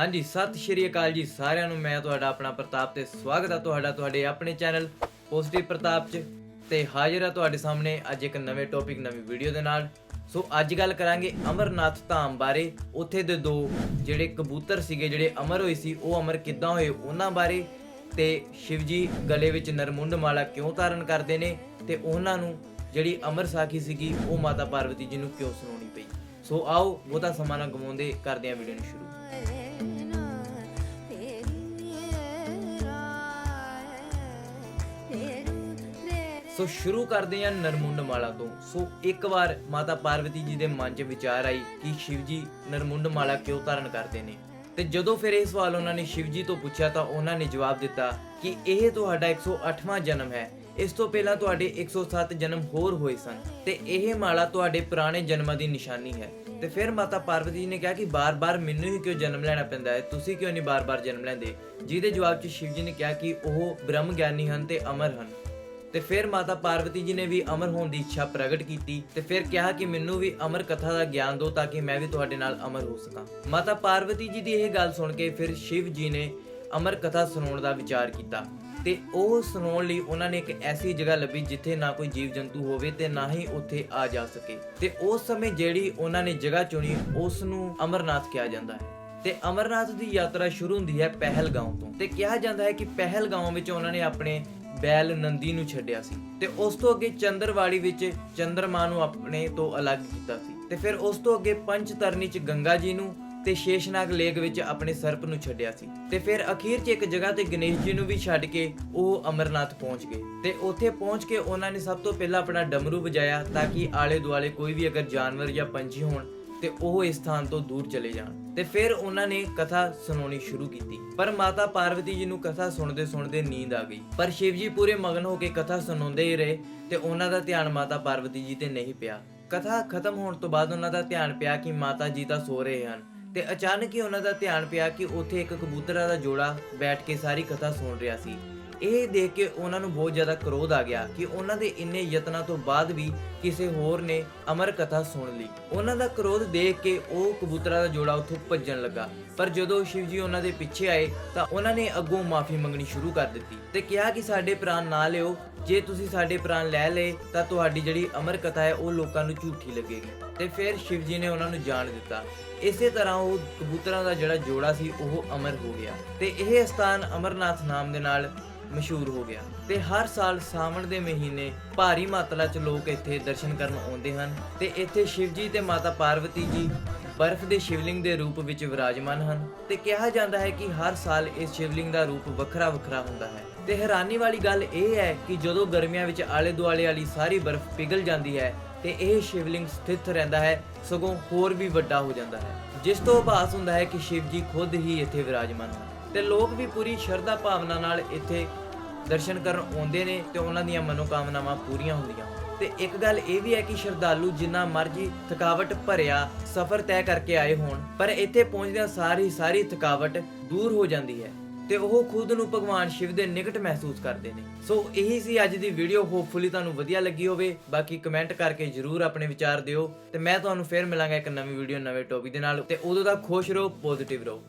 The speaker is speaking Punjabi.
ਹਾਂਜੀ, ਸਤਿ ਸ਼੍ਰੀ ਅਕਾਲ ਜੀ ਸਾਰਿਆਂ ਨੂੰ। ਮੈਂ ਤੁਹਾਡਾ ਆਪਣਾ ਪ੍ਰਤਾਪ ਤੇ ਸਵਾਗਤ ਹੈ ਤੁਹਾਡਾ, ਤੁਹਾਡੇ ਆਪਣੇ ਚੈਨਲ ਪੋਜ਼ਿਟਿਵ ਪ੍ਰਤਾਪ 'ਚ। ਤੇ ਹਾਜ਼ਰ ਹਾਂ ਤੁਹਾਡੇ ਸਾਹਮਣੇ ਅੱਜ ਇੱਕ ਨਵੇਂ ਟੌਪਿਕ, ਨਵੀਂ ਵੀਡੀਓ ਦੇ ਨਾਲ। ਸੋ ਅੱਜ ਗੱਲ ਕਰਾਂਗੇ ਅਮਰਨਾਥ ਧਾਮ ਬਾਰੇ। ਉੱਥੇ ਦੇ ਦੋ ਜਿਹੜੇ ਕਬੂਤਰ ਸੀਗੇ, ਜਿਹੜੇ ਅਮਰ ਹੋਏ ਸੀ, ਉਹ ਅਮਰ ਕਿੱਦਾਂ ਹੋਏ ਉਹਨਾਂ ਬਾਰੇ। ਤੇ ਸ਼ਿਵਜੀ ਗਲੇ ਵਿੱਚ ਨਰਮੁੰਡ ਮਾਲਾ ਕਿਉਂ ਧਾਰਨ ਕਰਦੇ ਨੇ ਤੇ ਉਹਨਾਂ ਨੂੰ ਜਿਹੜੀ ਅਮਰ ਸਾਖੀ ਸੀਗੀ, ਉਹ ਮਾਤਾ ਪਾਰਵਤੀ ਜੀ ਨੂੰ ਕਿਉਂ ਸੁਣਾਉਣੀ ਪਈ? ਸੋ ਆਓ ਬਹੁਤਾ ਸਮਾਂ ਨਾ ਗਵਾਉਂਦੇ ਕਰਦੇ ਹਾਂ ਵੀਡੀਓ ਨੂੰ ਸ਼ੁਰੂ। ਸੋ ਸ਼ੁਰੂ ਕਰਦੇ ਹਾਂ ਨਰਮੁੰਡ ਮਾਲਾ ਤੋਂ। ਸੋ ਇੱਕ ਵਾਰ ਮਾਤਾ ਪਾਰਵਤੀ ਜੀ ਦੇ ਮਨ 'ਚ ਵਿਚਾਰ ਆਈ ਕਿ ਸ਼ਿਵ ਜੀ ਨਰਮੁੰਡ ਮਾਲਾ ਕਿਉਂ ਧਾਰਨ ਕਰਦੇ ਨੇ? ਤੇ ਜਦੋਂ ਫਿਰ ਇਹ ਸਵਾਲ ਉਹਨਾਂ ਨੇ ਸ਼ਿਵ ਜੀ ਤੋਂ ਪੁੱਛਿਆ ਤਾਂ ਉਹਨਾਂ ਨੇ ਜਵਾਬ ਦਿੱਤਾ ਕਿ ਇਹ ਤੁਹਾਡਾ 108ਵਾਂ ਜਨਮ ਹੈ। ਇਸ ਤੋਂ ਪਹਿਲਾਂ ਤੁਹਾਡੇ 107 ਜਨਮ ਹੋਰ ਹੋਏ ਸਨ ਤੇ ਇਹ ਮਾਲਾ ਤੁਹਾਡੇ ਪੁਰਾਣੇ ਜਨਮਾਂ ਦੀ ਨਿਸ਼ਾਨੀ ਹੈ। ਤੇ ਫਿਰ ਮਾਤਾ ਪਾਰਵਤੀ ਜੀ ਨੇ ਕਿਹਾ ਕਿ ਬਾਰ-ਬਾਰ ਮੈਨੂੰ ਹੀ ਕਿਉਂ ਜਨਮ ਲੈਣਾ ਪੈਂਦਾ ਹੈ? ਤੁਸੀਂ ਕਿਉਂ ਨਹੀਂ ਬਾਰ-ਬਾਰ ਜਨਮ ਲੈਂਦੇ? ਜਿਹਦੇ ਜਵਾਬ 'ਚ ਸ਼ਿਵ ਜੀ ਨੇ ਕਿਹਾ ਕਿ ਉਹ ਬ੍ਰਹਮ ਗਿਆਨੀ ਹਨ ਤੇ ਅਮਰ ਹਨ। ਤੇ ਫਿਰ ਮਾਤਾ ਪਾਰਵਤੀ ਜੀ ਨੇ ਵੀ ਅਮਰ ਹੋਣ ਦੀ ਇੱਛਾ ਪ੍ਰਗਟ ਕੀਤੀ ਤੇ ਫਿਰ ਕਿਹਾ ਕਿ ਮੈਨੂੰ ਵੀ ਅਮਰ ਕਥਾ ਦਾ ਗਿਆਨ ਦਿਓ ਤਾਂ ਕਿ ਮੈਂ ਵੀ ਤੁਹਾਡੇ ਨਾਲ ਅਮਰ ਹੋ ਸਕਾਂ। ਮਾਤਾ ਪਾਰਵਤੀ ਜੀ ਦੀ ਇਹ ਗੱਲ ਸੁਣ ਕੇ ਫਿਰ ਸ਼ਿਵ ਜੀ ਨੇ ਅਮਰ ਕਥਾ ਸੁਣਾਉਣ ਦਾ ਵਿਚਾਰ ਕੀਤਾ ਤੇ ਉਹ ਸੁਣਾਉਣ ਲਈ ਉਹਨਾਂ ਨੇ ਇੱਕ ਐਸੀ ਜਗ੍ਹਾ ਲੱਭੀ ਜਿੱਥੇ ਨਾ ਕੋਈ ਜੀਵ ਜੰਤੂ ਹੋਵੇ ਤੇ ਨਾ ਹੀ ਉੱਥੇ ਆ ਜਾ ਸਕੇ। ਤੇ ਉਸ ਸਮੇਂ ਜਿਹੜੀ ਉਹਨਾਂ ਨੇ ਜਗ੍ਹਾ ਚੁਣੀ ਉਸ ਨੂੰ ਅਮਰਨਾਥ ਕਿਹਾ ਜਾਂਦਾ ਹੈ। ਤੇ ਅਮਰਨਾਥ ਦੀ ਯਾਤਰਾ ਸ਼ੁਰੂ ਹੁੰਦੀ ਹੈ ਪਹਿਲਗਾਉਂ ਤੋਂ। ਤੇ ਕਿਹਾ ਜਾਂਦਾ ਹੈ ਕਿ ਪਹਿਲਗਾਉਂ ਵਿੱਚ ਉਹਨਾਂ ਨੇ ਆਪਣੇ ਬੈਲ ਨੰਦੀ ਨੂੰ ਛੱਡਿਆ ਸੀ ਤੇ ਉਸ ਤੋਂ ਅੱਗੇ ਚੰਦਰਵਾੜੀ ਵਿੱਚ ਚੰਦਰਮਾ ਨੂੰ ਆਪਣੇ ਤੋਂ ਅਲੱਗ ਕੀਤਾ ਸੀ ਤੇ ਫਿਰ ਉਸ ਤੋਂ ਅੱਗੇ ਪੰਚਤਰਨੀ ਚ ਗੰਗਾ ਜੀ ਨੂੰ ਤੇ ਸ਼ੇਸ਼ਨਾਗ ਲੇਕ ਵਿੱਚ ਆਪਣੇ ਸਰਪ ਨੂੰ ਛੱਡਿਆ ਸੀ ਤੇ ਫਿਰ ਅਖੀਰ 'ਚ ਇੱਕ ਜਗ੍ਹਾ ਤੇ ਗਣੇਸ਼ ਜੀ ਨੂੰ ਵੀ ਛੱਡ ਕੇ ਉਹ ਅਮਰਨਾਥ ਪਹੁੰਚ ਗਏ ਤੇ ਉੱਥੇ ਪਹੁੰਚ ਕੇ ਉਹਨਾਂ ਨੇ ਸਭ ਤੋਂ ਪਹਿਲਾਂ ਆਪਣਾ ਡਮਰੂ ਵਜਾਇਆ ਤਾਂ ਕਿ ਆਲੇ ਦੁਆਲੇ ਕੋਈ ਵੀ ਅਗਰ ਜਾਨਵਰ ਜਾਂ ਪੰਛੀ ਹੋਣ ਤੇ ਉਹ ਇਸ ਸਥਾਨ ਤੋਂ ਦੂਰ ਚਲੇ ਜਾਣ। ਤੇ ਫਿਰ ਉਹਨਾਂ ਨੇ ਕਥਾ ਸੁਣਾਉਣੀ ਸ਼ੁਰੂ ਕੀਤੀ। ਪਰ ਮਾਤਾ ਪਾਰਵਤੀ ਜੀ ਨੂੰ ਕਥਾ ਸੁਣਦੇ ਸੁਣਦੇ ਨੀਂਦ ਆ ਗਈ। ਪਰ ਸ਼ਿਵ ਜੀ ਪੂਰੇ ਮਗਨ ਹੋ ਕੇ ਕਥਾ ਸੁਣਾਉਂਦੇ ਹੀ ਰਹੇ ਤੇ ਉਹਨਾਂ ਦਾ ਧਿਆਨ ਮਾਤਾ ਪਾਰਵਤੀ ਜੀ ਤੇ ਨਹੀਂ ਪਿਆ। ਕਥਾ ਖਤਮ ਹੋਣ ਤੋਂ ਬਾਅਦ ਉਹਨਾਂ ਦਾ ਧਿਆਨ ਪਿਆ ਕਿ ਮਾਤਾ ਜੀ ਤਾਂ ਸੋ ਰਹੇ ਹਨ। ਤੇ ਅਚਾਨਕ ਹੀ ਉਹਨਾਂ ਦਾ ਧਿਆਨ ਪਿਆ ਕਿ ਉੱਥੇ ਇੱਕ ਕਬੂਤਰਾਂ ਦਾ ਜੋੜਾ ਬੈਠ ਕੇ ਸਾਰੀ ਕਥਾ ਸੁਣ ਰਿਹਾ ਸੀ। ਇਹ ਦੇਖ ਕੇ ਉਹਨਾਂ ਨੂੰ ਬਹੁਤ ਜ਼ਿਆਦਾ ਕ੍ਰੋਧ ਆ ਗਿਆ ਕਿ ਉਹਨਾਂ ਦੇ ਇੰਨੇ ਯਤਨਾਂ ਤੋਂ ਬਾਅਦ ਵੀ ਕਿਸੇ ਹੋਰ ਨੇ ਅਮਰ ਕਥਾ ਸੁਣ ਲਈ। ਉਹਨਾਂ ਦਾ ਕ੍ਰੋਧ ਦੇਖ ਕੇ ਉਹ ਕਬੂਤਰਾਂ ਦਾ ਜੋੜਾ ਉੱਥੋਂ ਭੱਜਣ ਲੱਗਾ। ਪਰ ਜਦੋਂ ਸ਼ਿਵ ਜੀ ਉਹਨਾਂ ਦੇ ਪਿੱਛੇ ਆਏ ਤਾਂ ਉਹਨਾਂ ਨੇ ਅੱਗੋਂ ਮਾਫੀ ਮੰਗਣੀ ਸ਼ੁਰੂ ਕਰ ਦਿੱਤੀ ਤੇ ਕਿਹਾ ਕਿ ਸਾਡੇ ਪ੍ਰਾਣ ਨਾ ਲਿਓ, ਜੇ ਤੁਸੀਂ ਸਾਡੇ ਪ੍ਰਾਣ ਲੈ ਲਏ ਤਾਂ ਤੁਹਾਡੀ ਜਿਹੜੀ ਅਮਰ ਕਥਾ ਹੈ ਉਹ ਲੋਕਾਂ ਨੂੰ ਝੂਠੀ ਲੱਗੇਗੀ। ਤੇ ਫਿਰ ਸ਼ਿਵ ਜੀ ਨੇ ਉਹਨਾਂ ਨੂੰ ਜਾਣ ਦਿੱਤਾ। ਇਸੇ ਤਰ੍ਹਾਂ ਉਹ ਕਬੂਤਰਾਂ ਦਾ ਜਿਹੜਾ ਜੋੜਾ ਸੀ ਉਹ ਅਮਰ ਹੋ ਗਿਆ। ਤੇ ਇਹ ਸਥਾਨ ਅਮਰਨਾਥ ਨਾਮ ਦੇ ਨਾਲ ਮਸ਼ਹੂਰ ਹੋ ਗਿਆ ਤੇ ਹਰ ਸਾਲ ਸਾਵਣ ਦੇ ਮਹੀਨੇ ਭਾਰੀ ਮਾਤਰਾ 'ਚ ਲੋਕ ਇੱਥੇ ਦਰਸ਼ਨ ਕਰਨ ਆਉਂਦੇ ਹਨ ਤੇ ਇੱਥੇ ਸ਼ਿਵ ਜੀ ਤੇ ਮਾਤਾ ਪਾਰਵਤੀ ਜੀ ਬਰਫ਼ ਦੇ ਸ਼ਿਵਲਿੰਗ ਦੇ ਰੂਪ ਵਿੱਚ ਵਿਰਾਜਮਾਨ ਹਨ ਤੇ ਕਿਹਾ ਜਾਂਦਾ ਹੈ ਕਿ ਹਰ ਸਾਲ ਇਸ ਸ਼ਿਵਲਿੰਗ ਦਾ ਰੂਪ ਵੱਖਰਾ ਵੱਖਰਾ ਹੁੰਦਾ ਹੈ। ਤੇ ਹੈਰਾਨੀ ਵਾਲੀ ਗੱਲ ਇਹ ਹੈ ਕਿ ਜਦੋਂ ਗਰਮੀਆਂ ਵਿੱਚ ਆਲੇ ਦੁਆਲੇ ਵਾਲੀ ਸਾਰੀ ਬਰਫ਼ ਪਿਘਲ ਜਾਂਦੀ ਹੈ ਤੇ ਇਹ ਸ਼ਿਵਲਿੰਗ ਸਥਿਤ ਰਹਿੰਦਾ ਹੈ, ਸਗੋਂ ਹੋਰ ਵੀ ਵੱਡਾ ਹੋ ਜਾਂਦਾ ਹੈ। ਜਿਸ ਤੋਂ ਆਭਾਸ ਹੁੰਦਾ ਹੈ ਕਿ ਸ਼ਿਵ ਜੀ ਖੁਦ ਹੀ ਇੱਥੇ ਵਿਰਾਜਮਾਨ ਹਨ ਤੇ ਲੋਕ ਵੀ ਪੂਰੀ ਸ਼ਰਧਾ ਭਾਵਨਾ ਨਾਲ ਇੱਥੇ ਦਰਸ਼ਨ ਕਰਨ ਆਉਂਦੇ ਨੇ ਤੇ ਉਹਨਾਂ ਦੀਆਂ ਮਨੋਕਾਮਨਾਵਾਂ ਪੂਰੀਆਂ ਹੁੰਦੀਆਂ। ਤੇ ਇੱਕ ਗੱਲ ਇਹ ਵੀ ਹੈ ਕਿ ਸ਼ਰਧਾਲੂ ਜਿੰਨਾ ਮਰਜ਼ੀ ਥਕਾਵਟ ਭਰਿਆ ਸਫ਼ਰ ਤੈਅ ਕਰਕੇ ਆਏ ਹੋਣ, ਪਰ ਇੱਥੇ ਪਹੁੰਚਦਿਆਂ ਸਾਰੀ ਸਾਰੀ ਥਕਾਵਟ ਦੂਰ ਹੋ ਜਾਂਦੀ ਹੈ ਤੇ ਉਹ ਖੁਦ ਨੂੰ ਭਗਵਾਨ ਸ਼ਿਵ ਦੇ ਨਿਕਟ ਮਹਿਸੂਸ ਕਰਦੇ ਨੇ। ਸੋ ਇਹੀ ਸੀ ਅੱਜ ਦੀ ਵੀਡੀਓ ਹੋਪਫੁਲੀ ਤੁਹਾਨੂੰ ਵਧੀਆ ਲੱਗੀ ਹੋਵੇ। ਬਾਕੀ ਕਮੈਂਟ ਕਰਕੇ ਜਰੂਰ ਆਪਣੇ ਵਿਚਾਰ ਦਿਓ ਤੇ ਮੈਂ ਤੁਹਾਨੂੰ ਫੇਰ ਮਿਲਾਂਗਾ ਇੱਕ ਨਵੀਂ ਵੀਡੀਓ ਨਵੇਂ ਟੌਪਿਕ ਦੇ ਨਾਲ। ਤੇ ਉਦੋਂ ਤੱਕ ਖੁਸ਼ ਰਹੋ ਪੋਜ਼ਿਟਿਵ ਰਹੋ।